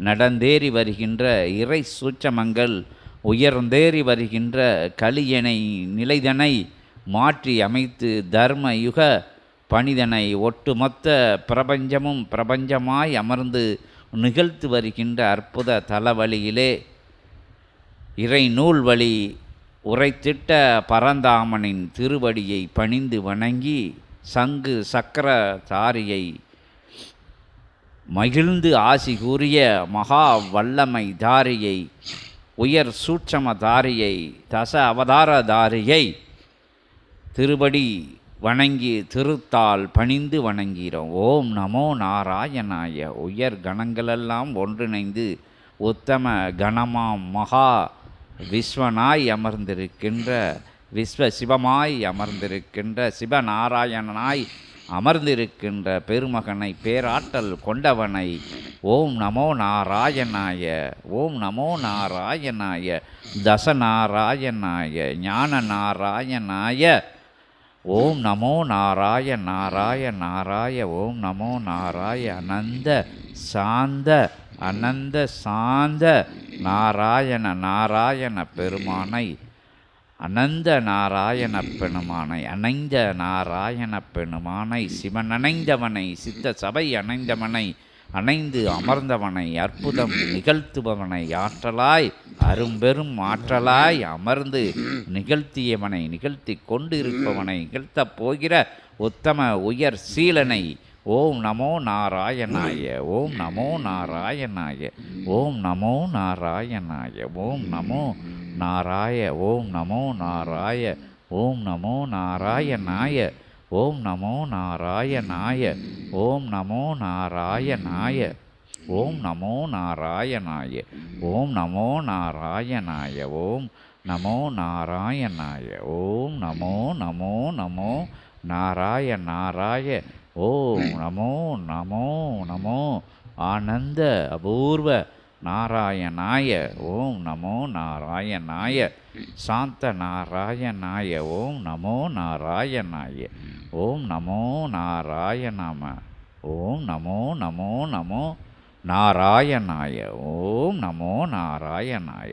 நடந்தேறி வருகின்ற இறை சூச்சமங்கள் உயர்ந்தேறி வருகின்ற கலியனை நிலைதனை மாற்றி அமைத்து தர்ம யுக பணிதனை ஒட்டுமொத்த பிரபஞ்சமும் பிரபஞ்சமாய் அமர்ந்து நிகழ்த்து வருகின்ற அற்புத தலவழியிலே இறை நூல் வழி உரைத்திட்ட பரந்தாமனின் திருவடியை பணிந்து வணங்கி சங்கு சக்கர தாரியை மகிழ்ந்து ஆசி கூறிய மகா வல்லமை தாரியை உயர் சூட்சம தாரியை தச அவதார தாரியை திருபடி வணங்கி திருத்தால் பணிந்து வணங்கிறோம் ஓம் நமோ நாராயணாய. உயர் கணங்களெல்லாம் ஒன்றிணைந்து உத்தம கணமாம் மகா விஸ்வனாய் அமர்ந்திருக்கின்ற விஸ்வ சிவமாய் அமர்ந்திருக்கின்ற சிவநாராயணனாய் அமர்ந்திருக்கின்ற பெருமகனை பேராற்றல் கொண்டவனை ஓம் நமோ நாராயணாய ஓம் நமோ நாராயணாய தசநாராயணாய ஞான நாராயணாய ஓம் நமோ நாராய நாராய நாராய ஓம் நமோ நாராய அனந்த சாந்த அனந்த சாந்த நாராயண நாராயண பெருமானை அனந்த நாராயண பெணுமானை அணைந்த நாராயண பெணுமானை சிவன் அணைந்தவனை சித்த சபை அணைந்தவனை அணைந்து அமர்ந்தவனை அற்புதம் நிகழ்த்துபவனை ஆற்றலாய் அரும்பெரும் ஆற்றலாய் அமர்ந்து நிகழ்த்தியவனை நிகழ்த்தி கொண்டிருப்பவனை நிகழ்த்தப் போகிற உத்தம உயர் சீலனை ஓம் நமோ நாராயணாய ஓம் நமோ நாராயணாய ஓம் நமோ நாராயணாய ஓம் நமோ நாராய ஓம் நமோ நாராய ஓம் நமோ நாராயணாய ஓம் நமோ நாராயணாய ஓம் நமோ நாராயணாய ஓம் நமோ நாராயணாய ஓம் நமோ நாராயணாய ஓம் நமோ நாராயணாய ஓம் நமோ நமோ நமோ நாராய நாராய ஓம் நமோ நமோ நமோ. ஆனந்த அபூர்வ நாராயணாய ஓம் நமோ நாராயணாய சாந்த நாராயணாய ஓம் நமோ நாராயணாய ஓம் நமோ நாராயணாம ஓம் நமோ நமோ நமோ நாராயணாய ஓம் நமோ நாராயணாய.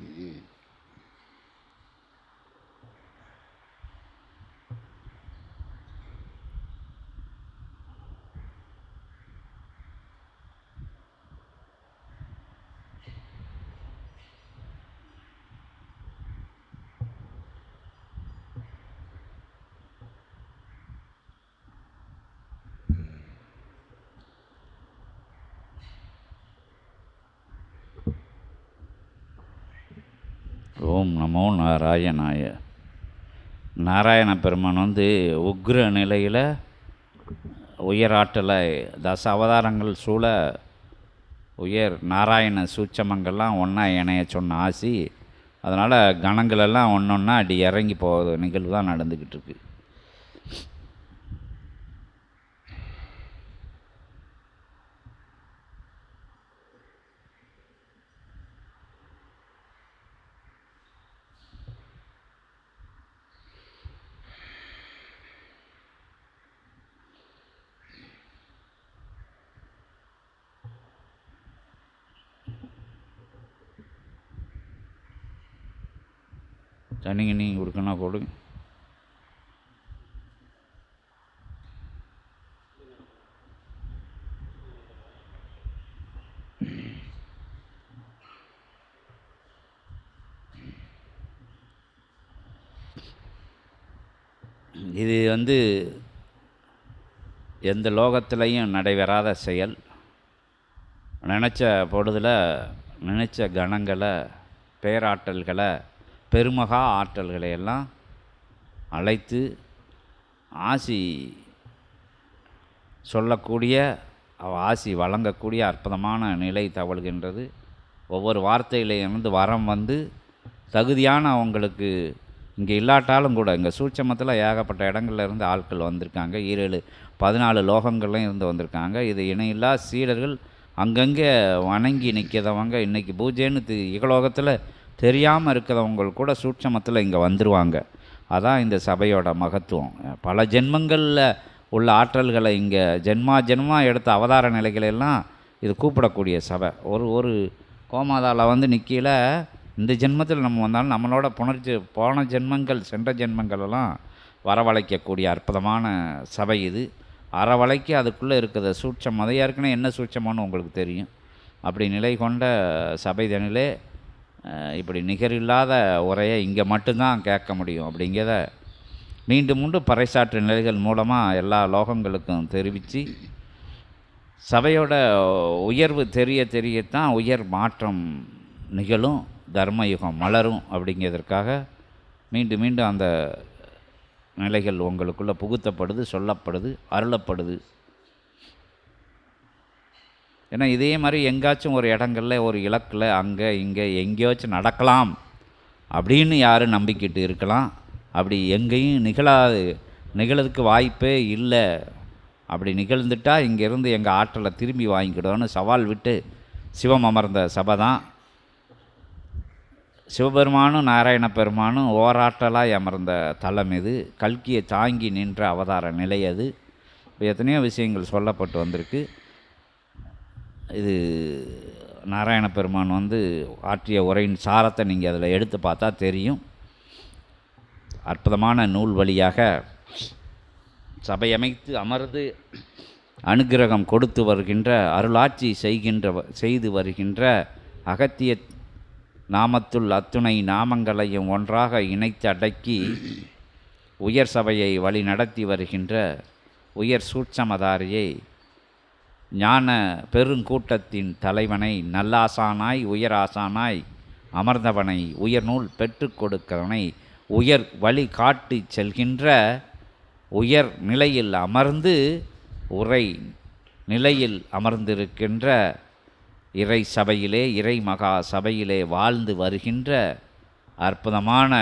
நமோ நாராயணாய. நாராயண பெருமான் வந்து உக்ர நிலையில் உயராட்டலை தச அவதாரங்கள் சூழ உயர் நாராயண சூட்சமங்கள்லாம் ஒன்றா இணைய சொன்ன ஆசி. அதனால் கணங்களெல்லாம் ஒன்று ஒன்றா அடி இறங்கி போகிற நிகழ்வு தான் நடந்துக்கிட்டு இருக்கு. வந்து எந்த லோகத்திலையும் நடைபெறாத செயல். நினச்ச பொழுதில் நினச்ச கணங்களை பேராற்றல்களை பெருமகா ஆற்றல்களை எல்லாம் அழைத்து ஆசி சொல்லக்கூடிய ஆசி வழங்கக்கூடிய அற்புதமான நிலை தவழ்கின்றது. ஒவ்வொரு வார்த்தையிலிருந்து வரம் வந்து தகுதியான அவங்களுக்கு இங்கே இல்லாட்டாலும் கூட இங்கே சூட்சமத்தில் ஏகப்பட்ட இடங்கள்ல இருந்து ஆட்கள் வந்திருக்காங்க. ஈரேழு பதினாலு லோகங்கள்லையும் இருந்து வந்திருக்காங்க. இது இணையில்லா சீடர்கள் அங்கங்கே வணங்கி நிற்கிறவங்க. இன்றைக்கி பூஜைன்னு இகலோகத்தில் தெரியாமல் இருக்கிறவங்க கூட சூட்சமத்தில் இங்கே வந்துருவாங்க. அதான் இந்த சபையோட மகத்துவம். பல ஜென்மங்களில் உள்ள ஆற்றல்களை இங்கே ஜென்மா ஜென்மா எடுத்த அவதார நிலைகளெல்லாம் இது கூப்பிடக்கூடிய சபை. ஒரு ஒரு கோமாதாவில் வந்து நிற்கையில் இந்த ஜென்மத்தில் நம்ம வந்தாலும் நம்மளோட புணர்ச்சி போன ஜென்மங்கள் சென்ற ஜென்மங்கள் எல்லாம் வரவழைக்கக்கூடிய அற்புதமான சபை இது. அறவழைக்கு அதுக்குள்ளே இருக்கிற சூட்சம் அதை ஏற்கனவே என்ன சூட்சமானு உங்களுக்கு தெரியும். அப்படி நிலை கொண்ட சபை தனிலே இப்படி நிகரில்லாத உரையை இங்கே மட்டும்தான் கேட்க முடியும். அப்படிங்கிறத மீண்டும் மீண்டும் பறைசாற்று நிலைகள் மூலமாக எல்லா லோகங்களுக்கும் தெரிவித்து சபையோட உயர்வு தெரிய தெரியத்தான் உயர் மாற்றம் நிகழும். தர்மயுகம் மலரும் அப்படிங்கிறதுக்காக மீண்டும் மீண்டும் அந்த நிலைகள் உங்களுக்குள்ளே புகுத்தப்படுது சொல்லப்படுது அருளப்படுது. ஏன்னா இதே மாதிரி எங்காச்சும் ஒரு இடங்கள்ல ஒரு இலக்கில் அங்கே இங்கே எங்கேயாச்சும் நடக்கலாம் அப்படின்னு யாரும் நம்பிக்கிட்டு இருக்கலாம். அப்படி எங்கேயும் நிகழாது நிகழதுக்கு வாய்ப்பே இல்லை. அப்படி நிகழ்ந்துட்டா இங்கேருந்து எங்கள் ஆற்றலை திரும்பி வாங்கிக்கிடுவோன்னு சவால் விட்டு சிவம் அமர்ந்த சபை தான். சிவபெருமானும் நாராயண பெருமானும் ஓராட்டலாய் அமர்ந்த தலம் இது. கல்கியை தாங்கி நின்ற அவதார நிலை அது. இப்போ எத்தனையோ விஷயங்கள் சொல்லப்பட்டு வந்திருக்கு. இது நாராயண பெருமான் வந்து ஆற்றிய உரையின் சாரத்தை நீங்கள் அதில் எடுத்து பார்த்தா தெரியும். அற்புதமான நூல் வழியாக சபையமைத்து அமர்ந்து அனுக்கிரகம் கொடுத்து வருகின்ற அருளாட்சி செய்கின்ற வ- செய்து வருகின்ற அகத்திய நாமத்துள் அத்துணை நாமங்களையும் ஒன்றாக இணைத்து அடக்கி உயர் சபையை வழி நடத்தி வருகின்ற உயர் சூட்சமதாரியை ஞான பெருங்கூட்டத்தின் தலைவனை நல்லாசானாய் உயராசானாய் அமர்ந்தவனை உயர்நூல் நூல் கொடுக்கிறவனை உயர் வழி காட்டி செல்கின்ற உயர் நிலையில் அமர்ந்து உரை நிலையில் அமர்ந்திருக்கின்ற இறை சபையிலே இறை மகா சபையிலே வாழ்ந்து வருகின்ற அற்புதமான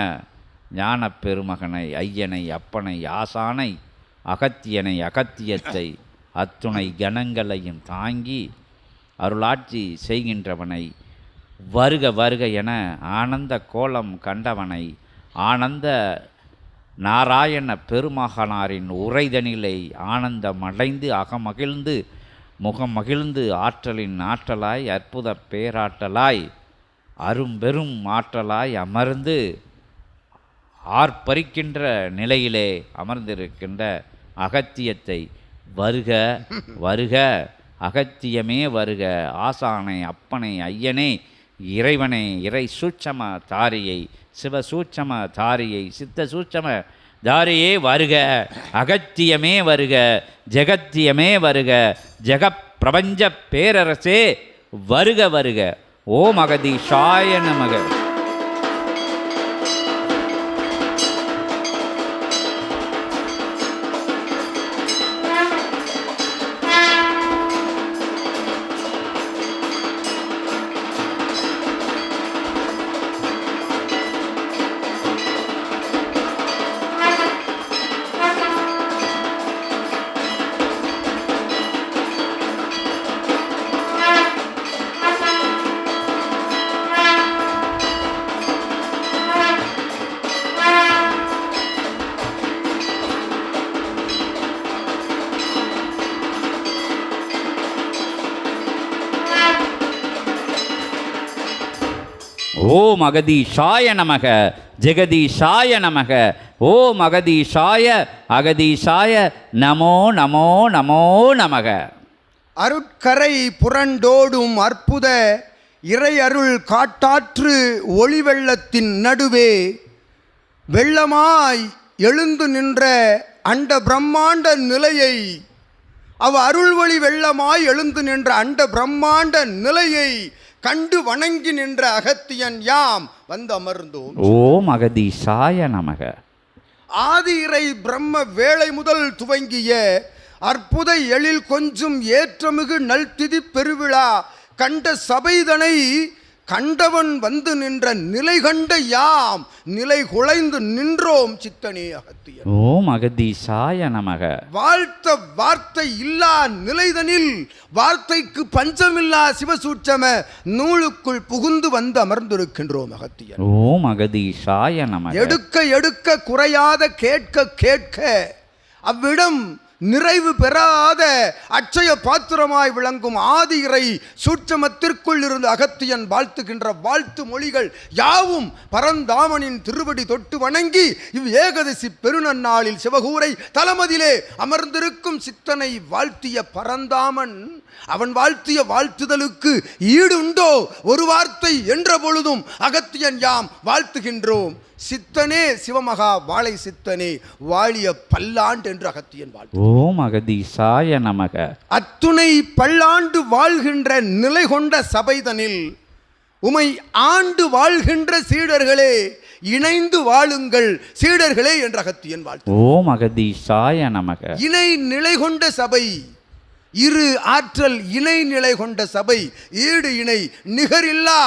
ஞானப் பெருமகனை ஐயனை அப்பனை ஆசானை அகத்தியனை அகத்தியத்தை அத்துணை கணங்களையும் தாங்கி அருளாட்சி செய்கின்றவனை வருக வருக என ஆனந்த கோலம் கண்டவனை ஆனந்த நாராயண பெருமகனாரின் உரைதனிலை ஆனந்தமடைந்து அகமகிழ்ந்து முகம் மகிழ்ந்து ஆற்றலின் ஆற்றலாய் அற்புத பேராற்றலாய் அரும்பெரும் ஆற்றலாய் அமர்ந்து ஆர்ப்பரிக்கின்ற நிலையிலே அமர்ந்திருக்கின்ற அகத்தியத்தை வருக வருக அகத்தியமே வருக ஆசானை அப்பனை ஐயனே இறைவனே இறை சூட்சம தாரியை சிவ சூட்சம தாரியை சித்த சூட்சம தாரியே வருக அகத்தியமே வருக ஜெகத்தியமே வருக ஜெகப் பிரபஞ்ச பேரரசே வருக வருக. ஓம் அகதீஷாய நமக. ஓம் அகதீஷாய நமக ஜெகதீஷாய நமக. ஓம் அகதீஷாய அகதீஷாய நமோ நமோ நமோ நமக. அருட்கரை புரண்டோடும் அற்புத இறை அருள் காட்டாற்று ஒளி வெள்ளத்தின் நடுவே வெள்ளமாய் எழுந்து நின்ற அண்ட பிரம்மாண்ட நிலையை அவ அருள்வழி வெள்ளமாய் எழுந்து நின்ற அண்ட பிரம்மாண்ட நிலையை கண்டு வணங்கி நின்ற அகத்தியன் யாம்? வந்து அமர்ந்தோம். ஓம் அகதீசாய நமக. ஆதி இறை பிரம்ம வேளை முதல் துவங்கிய அற்புத எழில் கொஞ்சும் ஏற்றமிகு நல்திதி பெருவிழா கண்ட சபைதனை கண்டவன் வந்து நின்ற நிலை கண்ட யாம் நிலை குலைந்து நின்றோம் சித்தனே அகத்தியன் ஓம் அகதீசாய நமக. வாழ்த்த வார்த்தை இல்லா நிலைதனில் வார்த்தைக்கு பஞ்சமில்லா சிவசூட்சம நூலுக்குள் புகுந்து வந்து அமர்ந்திருக்கின்றோம் அகத்தியன் ஓம் அகதீசாய நமக. எடுக்க எடுக்க குறையாத கேட்க கேட்க அவ்விடம் நிறைவு பெறாத அட்சய பாத்திரமாய் விளங்கும் ஆதி இறை சூட்சமத்திற்குள் இருந்து அகத்தியன் வாழ்த்துகின்ற வாழ்த்து மொழிகள் யாவும் பரந்தாமனின் திருவடி தொட்டு வணங்கி இவ் ஏகதசி பெருநன்னாளில் சிவகூரை தலமதிலே அமர்ந்திருக்கும் சித்தனை வாழ்த்திய பரந்தாமன். அவன் வாழ்த்திய வாழ்த்துதலுக்கு ஈடுண்டோ? ஒரு வார்த்தை என்ற பொழுதும் அகத்தியன் யாம் வாழ்த்துகின்றோம். சித்தனே சிவமகா வாழை சித்தனே வாழிய பல்லாண்டு என்று அகத்தியன் வாழ்த்து ஓம் அகதீசாய நமக. அத்துணை பல்லாண்டு வாழ்கின்ற நிலை கொண்ட சபைதனில் உமை ஆண்டு வாழ்கின்ற சீடர்களே இணைந்து வாழுங்கள் சீடர்களே என்ற அகத்தியன் வாழ்த்து ஓம் அகதீசாய நமக. இணை நிலை கொண்ட சபை இரு ஆற்றல் இணை நிலை கொண்ட சபை ஈடு இணை நிகரில்லா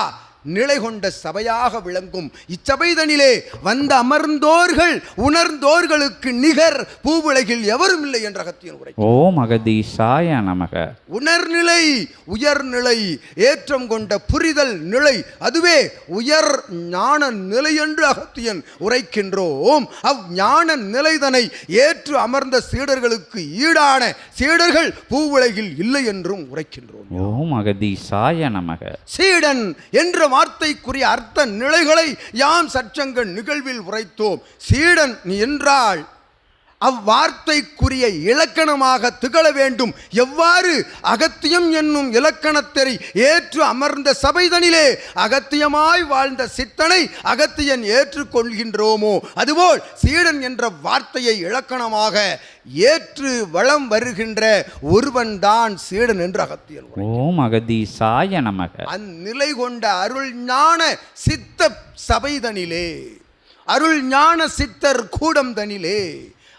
நிலை கொண்ட சபையாக விளங்கும். இச்சபைதனிலே வந்த அமர்ந்தோர்கள் உணர்ந்தோர்களுக்கு நிகர் பூவுலகில் எவரும் இல்லை என்ற அகத்தியன் உரை. ஓம் அகதீசாய நமக. உணர்நிலை உயர்நிலை ஏற்றம் கொண்ட புரிதல் நிலை அதுவே உயர் ஞான நிலை என்று அகத்தியன் உரைக்கின்றோம். அவ் ஞான நிலைதனை ஏற்று அமர்ந்த சீடர்களுக்கு ஈடான சீடர்கள் பூவுலகில் இல்லை என்றும் உரைக்கின்றோம். ஓம் அகதீசாய நமக. சீடன் என்ற வார்த்தைக்குரிய அர்த்த நிலைகளை யாம் சற்றங்க நிகழ்வில் உரைத்தோம். சீடன் நீ என்றால் அவ்வார்த்தைக்குரிய இலக்கணமாக திகழ வேண்டும். எவ்வாறு? அகத்தியம் என்னும் இலக்கணத்தை ஏற்று அமர்ந்த சபைதனிலே அகத்தியமாய் வாழ்ந்த சித்தனை அகத்தியன் ஏற்றுக்கொள்கின்றோமோ? அதுபோல் சீடன் என்ற வார்த்தையை இலக்கணமாக ஏற்று வளம் வருகின்ற ஒருவன்தான் சீடன் என்று அகத்தியன். ஓம் அகதீசாய நமக. அந்நிலை கொண்ட அருள் ஞான சித்த சபைதனிலே அருள் ஞான சித்தர் கூடம் தனிலே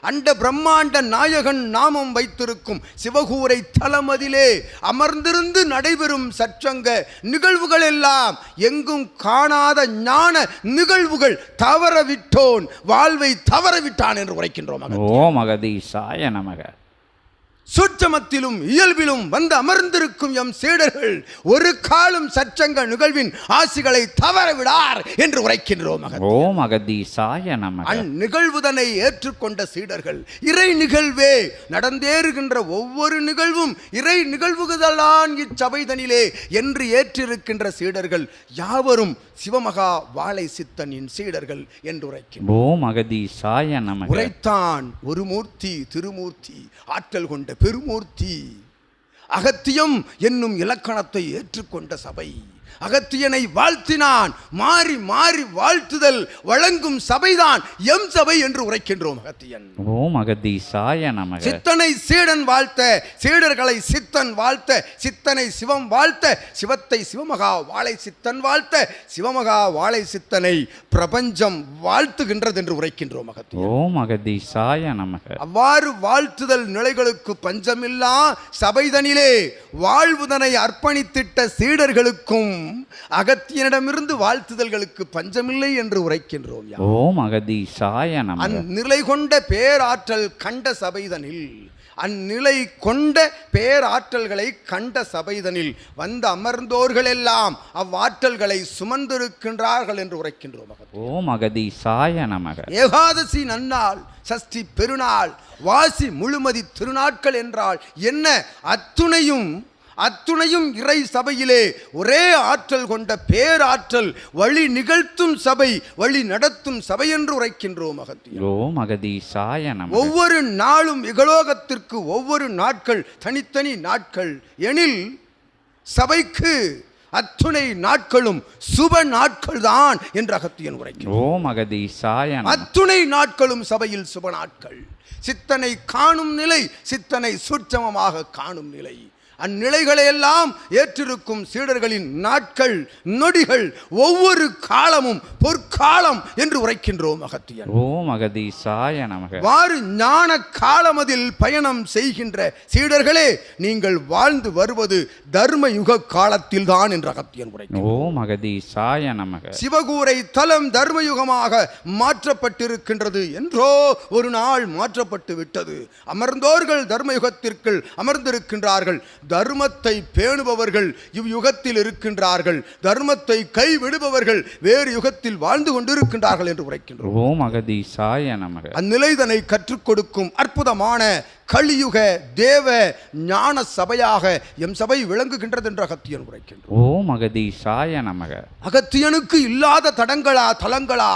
அண்ட பிரம்மாண்ட நாயகன் நாமம் வைத்திருக்கும் சிவகூரை தலமதிலே அமர்ந்திருந்து நடைபெறும் சற்றங்க நிகழ்வுகள் எல்லாம் எங்கும் காணாத ஞான நிகழ்வுகள் தவறவிட்டோன் வாழ்வை தவறவிட்டான் என்று உரைக்கின்றோம் மகன். மகதீசாய நமக சூட்சமத்திலும் இயல்பிலும் வந்து அமர்ந்திருக்கும் எம் சீடர்கள் ஒரு காலம் சச்சங்க நிகழ்வின் ஆசிகளை தவற விடார் என்று உரைக்கின்றோம் ஓம் அகதீசாய நமக. அந்நிகழ்வுதனை ஏற்றுக்கொண்ட சீடர்கள் இறை நிகழ்வே நடந்தேறுகின்ற ஒவ்வொரு நிகழ்வும் இறை நிகழ்வுகளான் இச்சபைதனிலே என்று ஏற்றிருக்கின்ற சீடர்கள் யாவரும் சிவமகா வாழை சித்தனின் சீடர்கள் என்று உரைக்கின்றனர் ஓம் அகதீசாய நமக. உரைத்தான் ஒரு மூர்த்தி திருமூர்த்தி ஆற்றல் கொண்ட பெருமூர்த்தி. அகத்தியம் என்னும் இலக்கணத்தை ஏற்றுக்கொண்ட சபை. அகத்தியனை வாழ்த்தினான். மாறி மாறி வாழ்த்துதல் வழங்கும் சபைதான் எம் சபை என்று உரைக்கின்றோம் அகத்தியன். ஓம் அகதீசாய நமக. சித்தனை சீடன் வாழ்த்த சீடர்களை சித்தன் வாழ்த்த சித்தனை சிவம் வாழ்த்த சிவத்தை சிவமகா வாழை சித்தன் வாழ்த்த சிவமகா வாழை சித்தனை பிரபஞ்சம் வாழ்த்துகின்றது என்று உரைக்கின்றோம் அகத்தியன். ஓம் அகதீசாய நமக. அவ்வாறு வாழ்த்துதல் நிலைகளுக்கு பஞ்சமில்லா சபைதனிலே வாழ்வுதனை அர்ப்பணித்திட்ட சீடர்களுக்கும் அகத்தியனிடமிருந்து வாழ்த்துதல்களுக்கு பஞ்சமில்லை என்று உரைக்கின்றோம். ஓம் அகதீசாய அந்நிலை கொண்ட பேராற்றல் கண்ட சபைதனில் அந்நிலை கொண்ட பேராற்றல்களை கண்ட சபைதனில் வந்து அமர்ந்தோர்களெல்லாம் அவ்வாற்றல்களை சுமந்திருக்கின்றார்கள் என்று உரைக்கின்றோம் மகன் ஓம் அகதீசாய நமக. ஏகாதசி நன்னாள் சஷ்டி பெருநாள் வாசி முழுமதி திருநாட்கள் என்றால் என்ன? அத்துணையும் அத்துணையும் இறை சபையிலே ஒரே ஆற்றல் கொண்ட பேராற்றல் வழி நிகழ்த்தும் சபை வழி நடத்தும் சபை என்று உரைக்கின்றோம் அகத்தியம் ஓம் அகதீசாய நமக. ஒவ்வொரு நாளும் இகலோகத்திற்கு ஒவ்வொரு நாட்கள் தனித்தனி நாட்கள். எனில் சபைக்கு அத்துணை நாட்களும் சுப நாட்கள் தான் என்று அகத்தியன் நம அத்துணை நாட்களும் சபையில் சுப நாட்கள். சித்தனை காணும் நிலை சித்தனை சுற்றமமாக காணும் நிலை. அந்நிலைகளை எல்லாம் ஏற்றிருக்கும் சீடர்களின் நாட்கள் நொடிகள் ஒவ்வொரு காலமும் பொற்காலம் என்று உரைக்கின்றோம் அகத்தியன் ஓம் அகதீசாய நமக. வாறு ஞான காலமதில் பயணம் செய்கின்ற சீடர்களே நீங்கள் வாழ்ந்து வருவது தர்ம யுக காலத்தில் தான் என்று அகத்தியன் உரைக்கிறார் ஓம் அகதீசாய நமக. சிவகூரை தலம் தர்மயுகமாக மாற்றப்பட்டிருக்கின்றது என்றோ ஒரு நாள் மாற்றப்பட்டு விட்டது அமர்ந்தோர்கள் தர்மயுகத்திற்குள் அமர்ந்திருக்கின்றார்கள். தர்மத்தை பேணுபவர்கள் இவ்யுகத்தில் இருக்கின்றார்கள். தர்மத்தை கைவிடுபவர்கள் வேறு யுகத்தில் வாழ்ந்து கொண்டிருக்கின்றார்கள் என்று உரைக்கின்றோம். ஓம் அகதீசாய நமக. அந்நிலைதனை கற்றுக் கொடுக்கும் அற்புதமான கலியுக தேவ ஞான சபையாக எம் சபை விளங்குகின்றது என்று அகத்தியன் உரைக்கின்றோம் ஓம் அகதீசாய நமக. அகத்தியனுக்கு இல்லாத தடங்களா தலங்களா?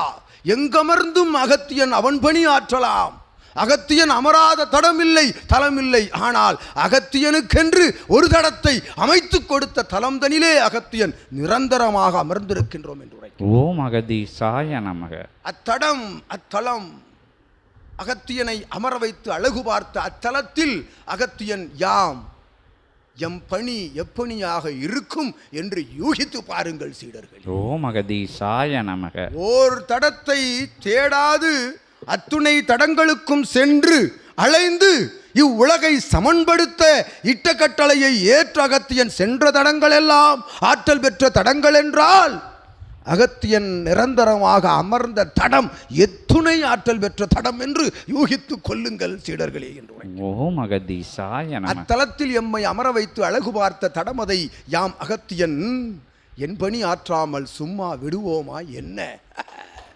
எங்கமர்ந்தும் அகத்தியன் அவன் பணி ஆற்றலாம். அகத்தியன் அமராத தடமில்லை தலமில்லை. ஆனால் அகத்தியனுக்கென்று ஒரு தடத்தை அமைத்துக் கொடுத்த தலம் தனிலே அகத்தியன் நிரந்தரமாக அமர்ந்திருக்கின்றோம் என்று உரைக்கிறோம் ஓம் அகதீசாய நமக. அத்தடம் அத்தலம். அகத்தியனை அமர வைத்து அழகு பார்த்த அத்தலத்தில் அகத்தியன் யாம் எம் பணி எப்பணியாக இருக்கும் என்று யூகித்து பாருங்கள் சீடர்கள். ஓம் அகதீசாய நமக. ஓர் தடத்தை தேடாது அத்துணை தடங்களுக்கும் சென்று அலைந்து இவ்வுலகை சமன்படுத்த இட்ட கட்டளையை ஏற்ற அகத்தியன் சென்ற தடங்கள் எல்லாம் ஆற்றல் பெற்ற தடங்கள் என்றால் அகத்தியன் நிரந்தரமாக அமர்ந்த தடம் எத்துணை ஆற்றல் பெற்ற தடம் என்று யூகித்துக் கொள்ளுங்கள் சீடர்களே என்று அத்தலத்தில் எம்மை அமர வைத்து அழகு பார்த்த தடமதை யாம் அகத்தியன் என் பணி ஆற்றாமல் சும்மா விடுவோமா என்ன?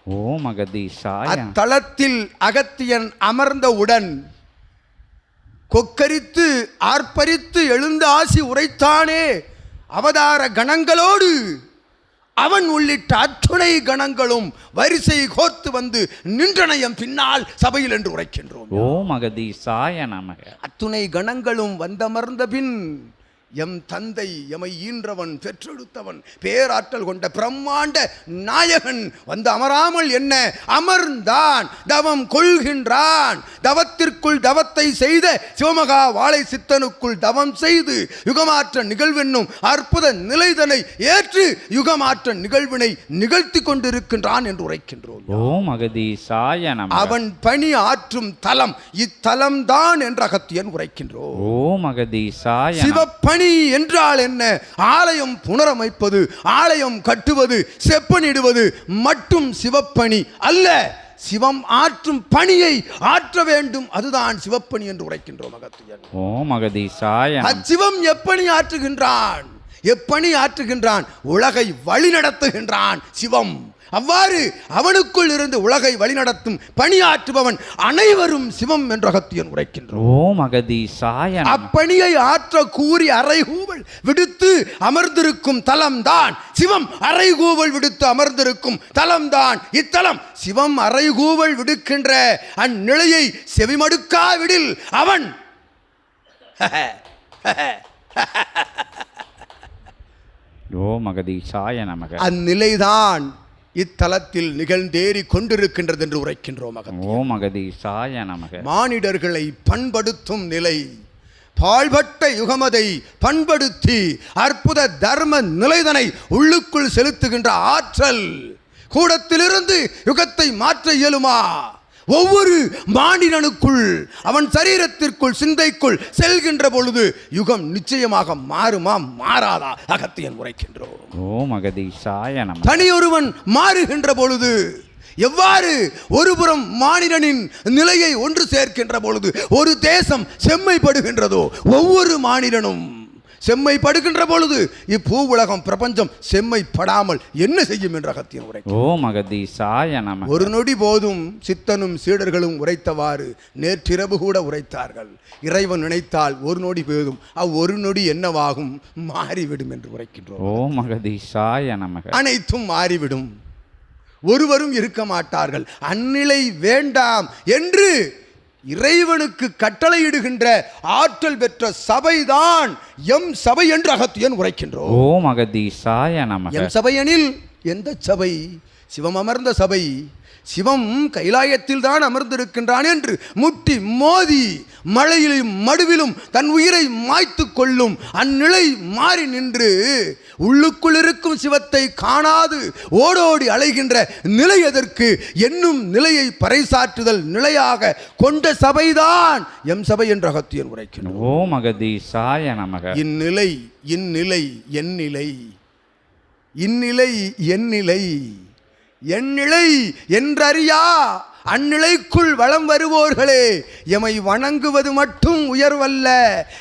ஓம் அகதீசாய அத்தலத்தில் அகத்தியன் அமர்ந்தவுடன் கொக்கரித்து ஆர்ப்பரித்து எழுந்த ஆசி உரைத்தானே அவதார கணங்களோடு அவன் உள்ளிட்ட அத்துணை கணங்களும் வரிசை கோர்த்து வந்து நின்றனையம் பின்னால் சபையில் என்று உரைக்கின்றோம். ஓம் அகதீசாய நமக அத்துணை கணங்களும் வந்தமர்ந்த பின் எம் தந்தை எமை ஈன்றவன் பெற்றெடுத்தவன். பேராற்றல் கொண்ட பிரம்மாண்ட நாயகன் வந்து அமராமல் என்ன? அமர்ந்தான் தவம் கொள்கின்றான். தவத்திற்குள் தவத்தை செய்த சிவமகா வாழை சித்தனுக்குள் தவம் செய்து யுகமாற்ற நிகழ்வென்னும் அற்புத நிலைதனை ஏற்று யுகமாற்ற நிகழ்வினை நிகழ்த்தி கொண்டிருக்கின்றான் என்று உரைக்கின்றோம். ஓம் அகதீசாய நமக. அவன் பணி ஆற்றும் தலம் இத்தலம்தான் என்று அகத்தியன் உரைக்கின்றோம். ஓம் அகதீசாய நமக. சிவப்பணி என்றால் என்ன? ஆலயம் புனரமைப்பது ஆலயம் கட்டுவது செப்பனிடுவது மட்டும் சிவப்பணி அல்ல. சிவம் ஆற்றும் பணியை ஆற்ற வேண்டும். அதுதான் சிவப்பணி என்று உரைக்கின்றோம் அகத்தியன் ஓம் அகதீசாய நமக அச்சிவம் எப்பணி ஆற்றுகின்றான்? எப்பணி ஆற்றுகின்றான்? உலகை வழிநடத்துகின்றான் சிவம். அவ்வாறு அவனுக்குள் இருந்து உலகை வழிநடத்தும் பணியாற்றுபவன் அனைவரும் சிவம் என்ற அகத்தியன் உரைக்கின்றோம். ஓம் அகதீசாய நமக அப்பணியை ஆற்ற கூறி அறைகூவல் விடுத்து அமர்ந்திருக்கும் தலம்தான் சிவம். அறைகூவல் விடுத்து அமர்ந்திருக்கும் தலம்தான் இத்தலம். சிவம் அறைகூவல் விடுக்கின்ற அந்நிலையை செவிமடுக்காவிடில் அவன். ஓம் அகதீசாய நமக அந்நிலைதான் இத்தலத்தில் நிகழ்ந்தேறி கொண்டிருக்கின்றது என்று உரைக்கின்றோம் மகன் ஓம் அகதீசாய நமக. மானிடர்களை பண்படுத்தும் நிலை பாழ்பட்ட யுகமதை பண்படுத்தி அற்புத தர்ம நிலைதனை உள்ளுக்குள் செலுத்துகின்ற ஆற்றல் கூடத்திலிருந்து யுகத்தை மாற்ற இயலுமா? ஒவ்வொரு மானிடனுக்குள் அவன் சரீரத்திற்குள் சிந்தைக்குள் செல்கின்ற பொழுது யுகம் நிச்சயமாக மாறுமா மாறாதா? அகத்தியன் உரைக்கின்றோம். ஓம் அகதீசாய நமக தனியொருவன் மாறுகின்ற பொழுது எவ்வாறு ஒருபுறம் மானிடனின் நிலையை ஒன்று சேர்க்கின்ற பொழுது ஒரு தேசம் செம்மைப்படுகின்றதோ ஒவ்வொரு மானிடனும் செம்மைப்படுகின்ற பொழுது இப்பூ உலகம் பிரபஞ்சம் செம்மைப்படாமல் என்ன செய்யும் என்ற அகத்தியம் உரை ஓம் அகதீசாய நமக. ஒரு நொடி போதும் சித்தனும் சீடர்களும் உரைத்தவாறு நேற்றிரவு கூட உரைத்தார்கள். இறைவன் நினைத்தால் ஒரு நொடி போதும் அவ் ஒரு நொடி என்னவாகும்? மாறிவிடும் என்று உரைக்கின்றோம். ஓம் அகதீசாய நமக. அனைத்தும் மாறிவிடும். ஒருவரும் இருக்க மாட்டார்கள். அந்நிலை வேண்டாம் என்று இறைவனுக்கு கட்டளையிடுகின்ற ஆற்றல் பெற்ற சபைதான் எம் சபை என்று அகத்தியன் உரைக்கின்றோம். ஓம் அகதீசாய நமக. எம் சபையெனில் எந்த சபை? சிவம் அமர்ந்த சபை. சிவம் கைலாயத்தில் தான் அமர்ந்திருக்கின்றான் என்று முட்டி மோதி மழையிலும் மடுவிலும் தன் உயிரை மாய்த்து கொள்ளும் அந்நிலை மாறி நின்று உள்ளுக்குள் இருக்கும் சிவத்தை காணாது ஓடோடி அலைகின்ற நிலை எதற்கு? என்னும் நிலையை பறைசாற்றுதல் நிலையாக கொண்ட சபைதான் எம் சபை என்ற அகத்தியன் நமக. இந்நிலை இந்நிலை என் நிலை இந்நிலை என் நிலை என் நிலை என்றறியா? அந்நிலைக்குள் வலம் வருவோர்களே எமை வணங்குவது மட்டும் உயர்வல்ல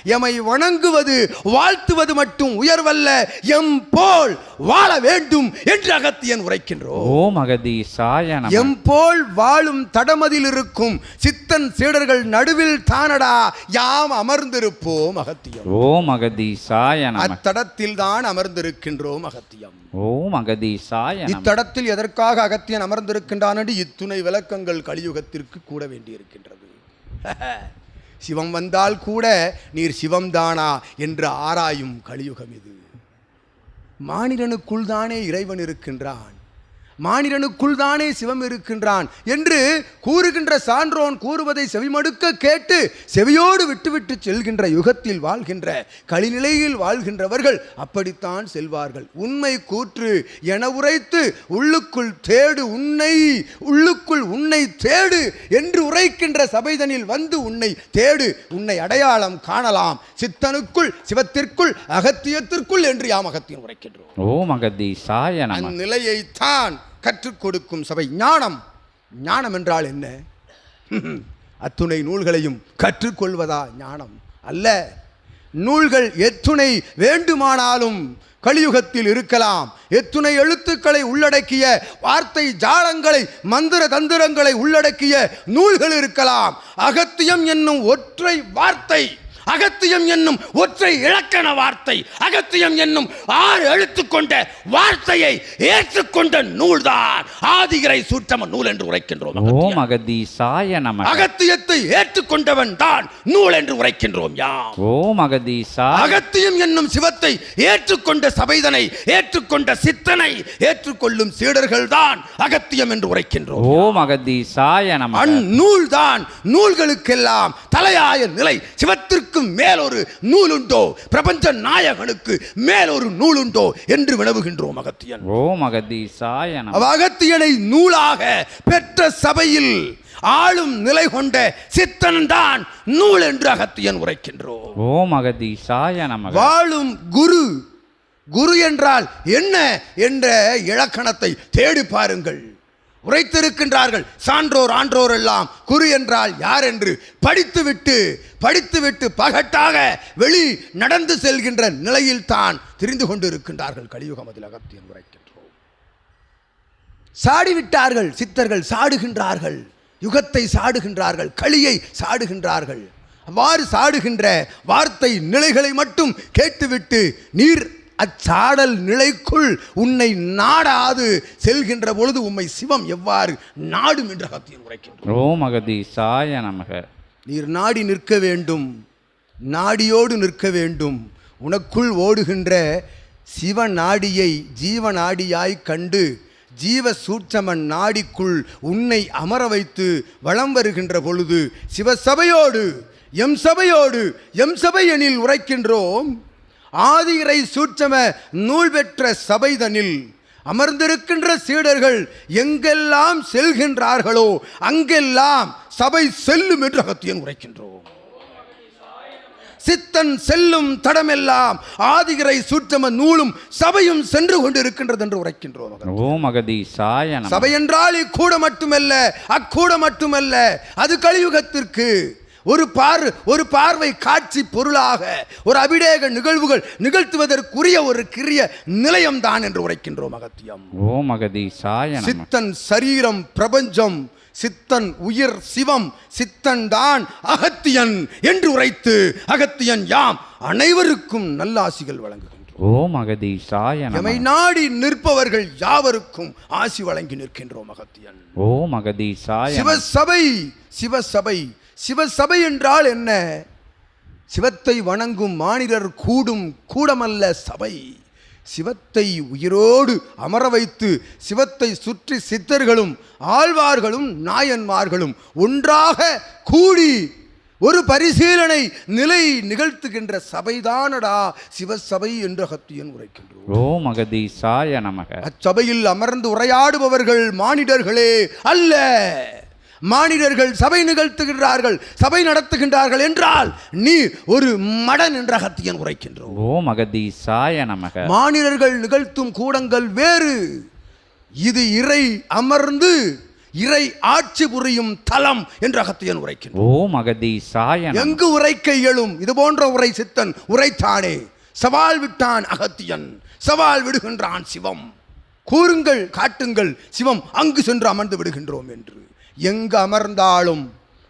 எமை வணங்குவது வாழ்த்துவது மட்டும் உயர்வல்ல எம் போல் வாழ வேண்டும் என்று அகத்தியன் உரைக்கின்றோம். ஓம் அகதீசாய எம் போல் வாழும் தடமதில் இருக்கும் சித்தன் சீடர்கள் நடுவில் தானடா யாம் அமர்ந்திருப்போம் அகத்தியம். ஓம் அகதீசாய அத்தடத்தில் தான் அமர்ந்திருக்கின்றோம் அகத்தியம். ஓம் அகதீசாய இத்தடத்தில் எதற்காக அகத்தியன் அமர்ந்திருக்கின்றான் இத்துணை விளக்கங்கள் கலியுகத்திற்கு கூட வேண்டியிருக்கின்றது. சிவம் வந்தால் கூட நீர் சிவம்தானா என்று ஆராயும் கலியுகம் இது. மானிடனுக்குள் தானே இறைவன் இருக்கின்றான். மானிடனுக்குள் தானே சிவம் இருக்கின்றான் என்று கூறுகின்ற சான்றோன் கூறுவதை செவிமடுக்க கேட்டு செவியோடு விட்டுவிட்டு செல்கின்ற யுகத்தில் வாழ்கின்ற களிநிலையில் வாழ்கின்றவர்கள் அப்படித்தான் செல்வார்கள். உண்மை கூற்று என உரைத்து உள்ளுக்குள் தேடு உன்னை உள்ளுக்குள் உன்னை தேடு என்று உரைக்கின்ற சபைதனில் வந்து உன்னை தேடு உன்னை அடையாளம் காணலாம். சித்தனுக்குள் சிவத்திற்குள் அகத்தியத்திற்குள் என்று யாம் அகத்தியம் உரைக்கின்றோம். ஓம் அகதீசாய நமக அந்நிலையைத்தான் கற்றுக் கொடுக்கும் சபை. ஞானம். ஞானம் என்றால் என்ன? அத்துணை நூல்களையும் கற்றுக்கொள்வதா ஞானம்? அல்ல. நூல்கள் எத்துணை வேண்டுமானாலும் கலியுகத்தில் இருக்கலாம். எத்துணை எழுத்துக்களை உள்ளடக்கிய வார்த்தை ஜாலங்களை மந்திர தந்திரங்களை உள்ளடக்கிய நூல்கள் இருக்கலாம். அகத்தியம் என்னும் ஒற்றை வார்த்தை. அகத்தியம் என்னும் ஒற்றை இலக்கண வார்த்தை அகத்தியம் என்னும் ஆறு எழுத்து கொண்ட வார்த்தையை ஏற்றுக்கொண்ட நூல்தான். ஆதிகரை சூற்றம நூல் என்று உரைக்கின்றோம் ஓம் அகதீசாய நமக. அகத்தியத்தை ஏற்றுக்கொண்டவன் தான் நூல் என்று உரைக்கின்றோம் யாம் ஓம் அகதீசாய. அகத்தியம் என்னும் சிவத்தை ஏற்றுக்கொண்ட சபைதனை ஏற்றுக்கொண்ட சித்தனை ஏற்றுக்கொள்ளும் சீடர்கள் தான் அகத்தியம் என்று உரைக்கின்றோம் ஓம் அகதீசாய நமக. அந்நூல்தான் நூல்களுக்கெல்லாம் தலையாய நிலை. சிவத்திற்கு மேலொரு நூலுண்டோ? பிரபஞ்ச நாயகனுக்கு மேலொரு நூலுண்டோ? என்று வினவுகின்றோம் அகத்தியன். ஓம் அகதீசாய அகத்தியனை நூலாக பெற்ற சபையில் ஆளும் நிலை கொண்ட சித்தன் தான் நூல் என்று அகத்தியன் உரைக்கின்றோம். ஓம் அகதீசாய நமக வாழும் குரு குரு என்றால் என்ன என்ற இலக்கணத்தை தேடி பாருங்கள். உரைத்திருக்கின்றார்கள். சான்றோர் ஆன்றோர் எல்லாம் குரு என்றால் யார் என்று படித்துவிட்டு படித்துவிட்டு பகட்டாக வெளி நடந்து செல்கின்ற நிலையில் தான் தெரிந்து கொண்டு இருக்கின்றார்கள் கலியுகம் அதில் அகத்தியன் உரைக்கின்றோம். சாடிவிட்டார்கள் சித்தர்கள் சாடுகின்றார்கள். யுகத்தை சாடுகின்றார்கள் களியை சாடுகின்றார்கள். அவ்வாறு சாடுகின்ற வார்த்தை நிலைகளை மட்டும் கேட்டுவிட்டு நீர் அச்சாடல் நிலைக்குள் உன்னை நாடாது செல்கின்ற பொழுது உம்மை சிவம் எவ்வாறு நாடும் என்று அகத்தியன் உரைக்கின்றோம் ஓம் அகதீசாய நமக. நீர் நாடி நிற்க வேண்டும் நாடியோடு நிற்க வேண்டும். உனக்குள் ஓடுகின்ற சிவ நாடியை ஜீவ நாடியாய் கண்டு ஜீவ சூட்சமன் நாடிக்குள் உன்னை அமர வைத்து வலம் வருகின்ற பொழுது சிவசபையோடு எம் சபையோடு எம் சபை எனில் உரைக்கின்றோம். ஆதிரை சூட்சம நூல் பெற்ற சபைதனில் அமர்ந்திருக்கின்ற சீடர்கள் எங்கெல்லாம் செல்கின்றார்களோ அங்கெல்லாம் சபை செல்லும் என்று அகத்தியன் உரைக்கின்றோம் சித்தன் செல்லும் தடமெல்லாம் ஆதிகரை சூட்சம நூலும் சபையும் சென்று கொண்டிருக்கின்றது என்று உரைக்கின்றோம். ஓம் சபை என்றால் இக்கூட மட்டுமல்ல அக்கூட மட்டுமல்ல அது கலியுகத்திற்கு ஒரு பார் ஒரு பார்வை காட்சி பொருளாக ஒரு அபிடேக நிகழ்வுகள் நிகழ்த்துவதற்குரிய ஒரு கிரிய நிலையம் தான் என்று உரைக்கின்றோம் அகத்தியம். ஓம் அகதீசாய நமக சித்தன் சரீரம் பிரபஞ்சம் சித்தன் உயிர் சிவம் சித்தன் தான் அகத்தியன் என்று உரைத்து அகத்தியன் யாம் அனைவருக்கும் நல்லாசிகள் வழங்குகின்றோம். ஓம் அகதீசாய எமை நாடி நிற்பவர்கள் யாவருக்கும் ஆசி வழங்கி நிற்கின்றோம் அகத்தியன். ஓம் அகதீசாய நமக சிவசபை சிவசபை சிவசபை என்றால் என்ன? சிவத்தை வணங்கும் மானிடர் கூடும் கூடமல்ல சபை. சிவத்தை உயிரோடு அமர வைத்து சிவத்தை சுற்றி சித்தர்களும் ஆழ்வார்களும் நாயன்மார்களும் ஒன்றாக கூடி ஒரு பரிசீலனை நிலை நிகழ்த்துகின்ற சபைதானடா சிவசபை என்று அகத்தியன் உரைக்கின்றோம் ஓம் அகதீசாய நமக. அச்சபையில் அமர்ந்து உரையாடுபவர்கள் மானிடர்களே அல்ல. மானிடர்கள் சபை நிகழ்த்துகின்றார்கள் சபை நடத்துகின்றார்கள் என்றால் நீ ஒரு மடன் என்ற அகத்தியன் உரைக்கின்றோம். ஓம் அகதீசாய நமக. மானிடர்கள் நிகழ்த்தும் கூடங்கள் வேறு. இது இறை அமர்ந்து இறை ஆட்சி புரியும் தலம் என்ற அகத்தியன் உரைக்கின்றோம். ஓம் அகதீசாய எங்கு உரைக்க இயலும் இது போன்ற உரை சித்தன் உரைத்தானே. சவால் விட்டான் அகத்தியன். சவால் விடுகின்றான் சிவம். கூறுங்கள் காட்டுங்கள் சிவம் அங்கு சென்று அமர்ந்து விடுகின்றோம் என்று. எங்கு அமர்ந்தாலும்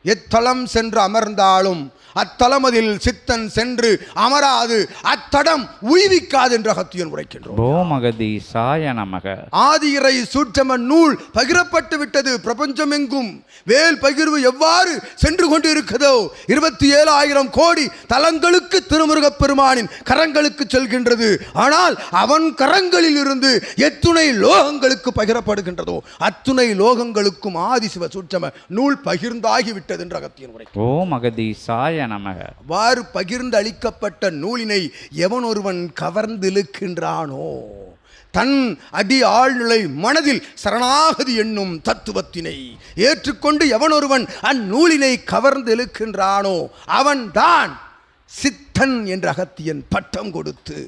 எத்தளம் சென்று அமர்ந்தாலும் அத்தலமதில் சித்தன் சென்று அமராது அத்தடம் உய்விக்காது என்று அகத்தியன் உரைக்கின்றோம். ஓம் அகதீசாய நமக. ஆதி இறை சூட்சம நூல் பகிரப்பட்டு விட்டது பிரபஞ்சமெங்கும். வேல் பகிர்வு எவ்வாறு சென்று கொண்டு இருபத்தி ஏழாயிரம் கோடி தலங்களுக்கு திருமுருகப் பெருமானின் கரங்களுக்கு செல்கின்றது. ஆனால் அவன் கரங்களில் இருந்து எத்துணை லோகங்களுக்கு பகிரப்படுகின்றதோ அத்துணை லோகங்களுக்கும் ஆதிசிவ சூட்சம நூல் பகிர்ந்தாகி விட்டது என்று அகத்தியன் உரை ஓம் அகதீசாய நமக வாறு பகிர்ந்து அளிக்கப்பட்ட நூலினை எவன் ஒருவன் கவர்ந்திழுக்கின்றானோ? தன் அடி ஆழ்நிலை மனதில் சரணாகதி என்னும் தத்துவத்தினை ஏற்றுக்கொண்டு எவன் ஒருவன் அந்நூலினை கவர்ந்திழுக்கின்றானோ அவன்தான் சித்தன் என்ற அகத்தியன் பட்டம் கொடுத்து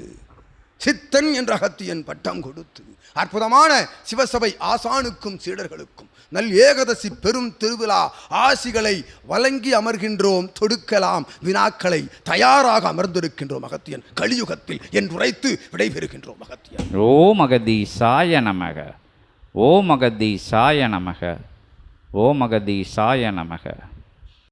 சித்தன் என்ற அகத்தியன் பட்டம் கொடுத்து அற்புதமான சிவசபை ஆசானுக்கும் சீடர்களுக்கும் நல் ஏகதசி பெரும் திருவிழா. ஆசிகளை வழங்கி அமர்கின்றோம் தொடுக்கலாம். வினாக்களை தயாராக அமர்ந்திருக்கின்றோம் மகத்தியன். கலியுகத்தில் என்று உரைத்து விடைபெறுகின்றோம் ஓ மகதி சாய நமக. ஓ மகதி சாய நமக. ஓ மகதி சாய நமக.